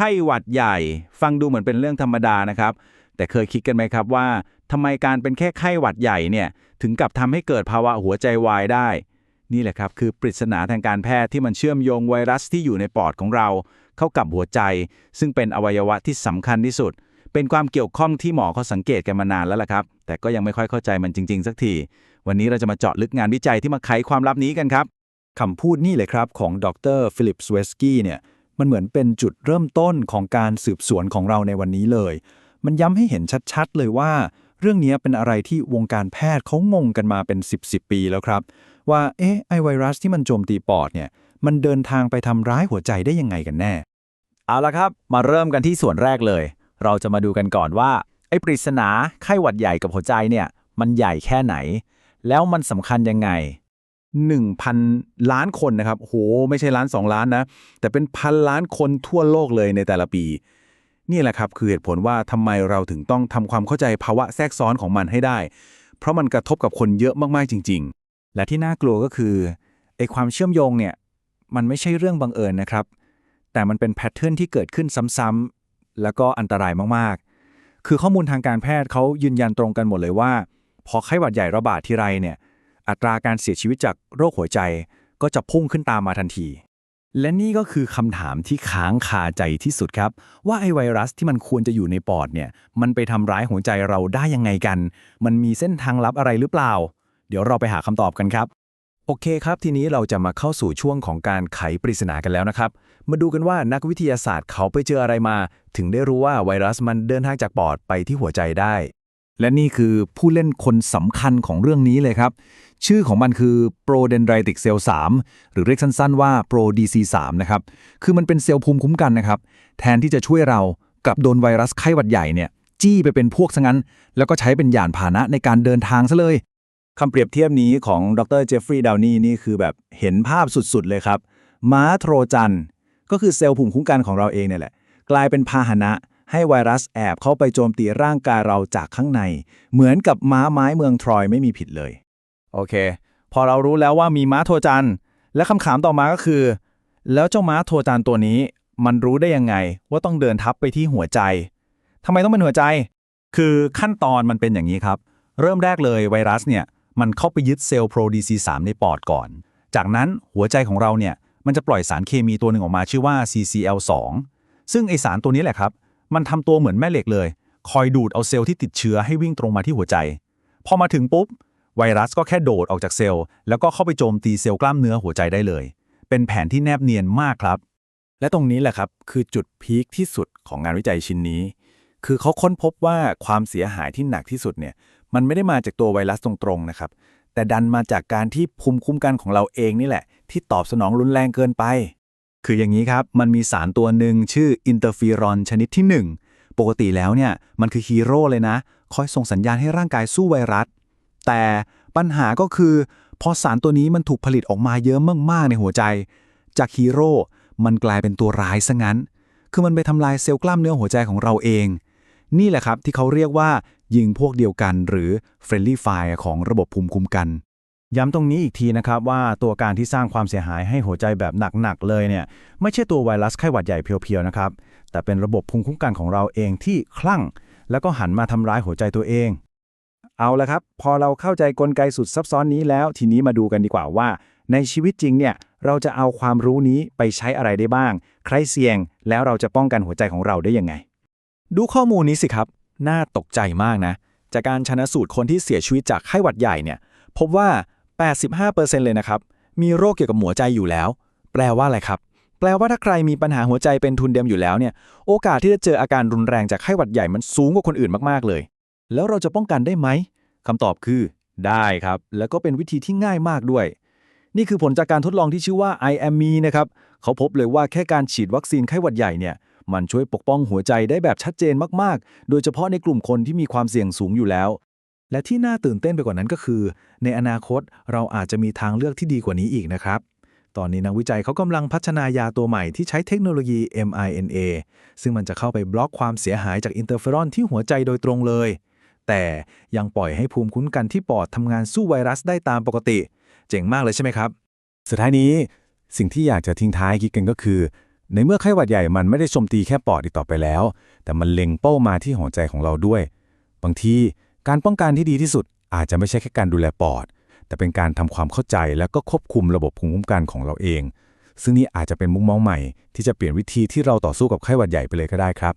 ไข้หวัดใหญ่ ฟังดูเหมือนเป็นเรื่องธรรมดานะครับ แต่เคยคิดกันไหมครับว่าทำไมการเป็นแค่ไข้หวัดใหญ่เนี่ยถึงกับทำให้เกิดภาวะหัวใจวายได้ นี่แหละครับคือปริศนาทางการแพทย์ที่มันเชื่อมโยงไวรัสที่อยู่ในปอดของเรา เข้ากับหัวใจ ซึ่งเป็นอวัยวะที่สำคัญที่สุด เป็นความเกี่ยวข้องที่หมอเขาสังเกตกันมานานแล้วล่ะครับ แต่ก็ยังไม่ค่อยเข้าใจมันจริง ๆ สักที วันนี้เราจะมาเจาะลึกงานวิจัยที่มาไขความลับนี้กันครับคำพูดนี่เลยครับของดรฟิลิปสเวสกี้เนี่ย มันเหมือนเป็นจุดเริ่มต้นของการสืบสวนของเราในวันนี้เลย มันย้ำให้เห็นชัดๆ เลยว่า เรื่องนี้เป็นอะไรที่วงการแพทย์เขางงกันมาเป็น 10 10 ปีแล้วครับ ว่าเอ๊ะไอไวรัสที่มันโจมตีปอดเนี่ยมันเดินทางไปทำร้ายหัวใจได้ยังไงกันแน่ เอาละครับ มาเริ่มกันที่ส่วนแรกเลย เราจะมาดูกันก่อนว่าไอ้ปริศนาไข้หวัดใหญ่กับหัวใจเนี่ยมันใหญ่แค่ไหน แล้วมันสำคัญยังไง 1,000 ล้านคนนะครับโหไม่ใช่ล้าน 2 ล้านนะ แต่เป็นพันล้านคนทั่วโลกเลยในแต่ละปี นี่แหละครับคือเหตุผลว่าทำไมเราถึงต้องทำความเข้าใจภาวะแทรกซ้อนของมันให้ได้ เพราะมันกระทบกับคนเยอะมากๆจริง ๆ และที่น่ากลัวก็คือไอความเชื่อมโยงเนี่ยมันไม่ใช่เรื่องบังเอิญนะครับ แต่มันเป็นแพทเทิร์นที่เกิดขึ้นซ้ำๆแล้วก็อันตรายมากๆ คือข้อมูลทางการแพทย์เขายืนยันตรงกันหมดเลยว่า พอไข้หวัดใหญ่ระบาดทีไรเนี่ย อัตราการเสียชีวิตจากโรคหัวใจก็จะพุ่งขึ้นตามมาทันที และนี่ก็คือคำถามที่ค้างคาใจที่สุดครับ ว่าไอไวรัสที่มันควรจะอยู่ในปอดเนี่ยมันไปทำร้ายหัวใจเราได้ยังไงกัน มันมีเส้นทางลับอะไรหรือเปล่า เดี๋ยวเราไปหาคำตอบกันครับ โอเคครับ ทีนี้เราจะมาเข้าสู่ช่วงของการไขปริศนากันแล้วนะครับ มาดูกันว่านักวิทยาศาสตร์เขาไปเจออะไรมา ถึงได้รู้ว่าไวรัสมันเดินทางจากปอดไปที่หัวใจได้ และนี่คือผู้เล่นคนสำคัญของเรื่องนี้เลยครับ ชื่อของมันคือ Prodendritic Cell 3 หรือเรียกสั้นๆว่า ProDC3 นะครับ คือมันเป็นเซลล์ภูมิคุ้มกันนะครับ แทนที่จะช่วยเรากับโดนไวรัสไข้หวัดใหญ่เนี่ย จี้ไปเป็นพวกซะงั้น แล้วก็ใช้เป็นยานพาหนะในการเดินทางซะเลยคำเปรียบเทียบนี้ของดรเจฟฟรีย์ดาวนีนี่คือแบบเห็นภาพสุดๆเลยครับม้าโทรจันก็คือเซลล์ภูมิคุ้มกันของเราเองเนี่ยแหละ กลายเป็นพาหนะ ให้ไวรัสแอบเข้าไปโจมตีร่างกายเราจากข้างใน เหมือนกับม้าไม้เมืองทรอยไม่มีผิดเลย โอเค พอเรารู้แล้วว่ามีม้าโทรจัน และคำถามต่อมาก็คือ แล้วเจ้าม้าโทรจันตัวนี้ มันรู้ได้ยังไงว่าต้องเดินทับไปที่หัวใจทำไมต้องเป็นหัวใจ คือขั้นตอนมันเป็นอย่างนี้ครับ เริ่มแรกเลยไวรัสเนี่ยมันเข้าไปยึดเซลล์ ProDC3 ในปอดก่อน จากนั้นหัวใจของเราเนี่ยมันจะปล่อยสารเคมีตัวหนึ่งออกมาชื่อว่า CCL2 ซึ่งไอสารตัวนี้แหละครับ มันทำตัวเหมือนแม่เหล็กเลย คอยดูดเอาเซลล์ที่ติดเชื้อให้วิ่งตรงมาที่หัวใจ พอมาถึงปุ๊บ ไวรัสก็แค่โดดออกจากเซลล์ แล้วก็เข้าไปโจมตีเซลล์กล้ามเนื้อหัวใจได้เลย เป็นแผนที่แนบเนียนมากครับ และตรงนี้แหละครับคือจุดพีคที่สุดของงานวิจัยชิ้นนี้ คือเขาค้นพบว่าความเสียหายที่หนักที่สุดเนี่ย มันไม่ได้มาจากตัวไวรัสตรงๆนะครับ แต่ดันมาจากการที่ภูมิคุ้มกันของเราเองนี่แหละ ที่ตอบสนองรุนแรงเกินไป คืออย่างนี้ครับ มันมีสารตัวหนึ่งชื่ออินเตอร์ฟีรอนชนิดที่ 1 ปกติแล้วเนี่ย มันคือฮีโร่เลยนะ คอยส่งสัญญาณให้ร่างกายสู้ไวรัส แต่ปัญหาก็คือ พอสารตัวนี้มันถูกผลิตออกมาเยอะมากๆในหัวใจ จากฮีโร่มันกลายเป็นตัวร้ายซะงั้น คือมันไปทำลายเซลล์กล้ามเนื้อหัวใจของเราเอง นี่แหละครับที่เขาเรียกว่ายิงพวกเดียวกัน หรือ Friendly Fire ของระบบภูมิคุ้มกัน ย้ำตรงนี้อีกทีนะครับว่าตัวการที่สร้างความเสียหายให้หัวใจแบบหนักๆเลยเนี่ยไม่ใช่ตัวไวรัสไข้หวัดใหญ่เพียวๆนะครับแต่เป็นระบบภูมิคุ้มกันของเราเองที่คลั่ง แล้วก็หันมาทำร้ายหัวใจตัวเอง เอาละครับ พอเราเข้าใจกลไกสุดซับซ้อนนี้แล้ว ทีนี้มาดูกันดีกว่าว่า ในชีวิตจริงเนี่ยเราจะเอาความรู้นี้ไปใช้อะไรได้บ้าง ใครเสี่ยง แล้วเราจะป้องกันหัวใจของเราได้ยังไง ดูข้อมูลนี้สิครับ น่าตกใจมากนะ จากการชนะสูตรคนที่เสียชีวิตจากไข้หวัดใหญ่เนี่ยพบว่า 85%เลยนะครับ มีโรคเกี่ยวกับหัวใจอยู่แล้ว แปลว่าอะไรครับ แปลว่าถ้าใครมีปัญหาหัวใจเป็นทุนเดิมอยู่แล้วเนี่ย โอกาสที่จะเจออาการรุนแรงจากไข้หวัดใหญ่มันสูงกว่าคนอื่นมากๆเลย แล้วเราจะป้องกันได้ไหมคำตอบคือ ได้ครับ แล้วก็เป็นวิธีที่ง่ายมากด้วย นี่คือผลจากการทดลองที่ชื่อว่า I am me นะครับ เขาพบเลยว่าแค่การฉีดวัคซีนไข้หวัดใหญ่เนี่ย มันช่วยปกป้องหัวใจได้แบบชัดเจนมากๆ โดยเฉพาะในกลุ่มคนที่มีความเสี่ยงสูงอยู่แล้ว และที่น่าตื่นเต้นไปกว่านั้นก็คือ ในอนาคตเราอาจจะมีทางเลือกที่ดีกว่านี้อีกนะครับ ตอนนี้นักวิจัยเขากำลังพัฒนายาตัวใหม่ที่ใช้เทคโนโลยี mRNA ซึ่งมันจะเข้าไปบล็อกความเสียหายจากอินเตอร์เฟอรอนที่หัวใจโดยตรงเลย แต่ยังปล่อยให้ภูมิคุ้มกันที่ปอดทำงานสู้ไวรัสได้ตามปกติ เจ๋งมากเลยใช่ไหมครับ สุดท้ายนี้สิ่งที่อยากจะทิ้งท้ายคิดกันก็คือ ในเมื่อไข้หวัดใหญ่มันไม่ได้โจมตีแค่ปอดอีกต่อไปแล้ว แต่มันเล็งเป้ามาที่หัวใจของเราด้วย บางที การป้องกันที่ดีที่สุดอาจจะไม่ใช่แค่การดูแลปอด แต่เป็นการทำความเข้าใจแล้วก็ควบคุมระบบภูมิคุ้มกันของเราเอง ซึ่งนี่อาจจะเป็นมุมมองใหม่ ที่จะเปลี่ยนวิธีที่เราต่อสู้กับไข้หวัดใหญ่ไปเลยก็ได้ครับ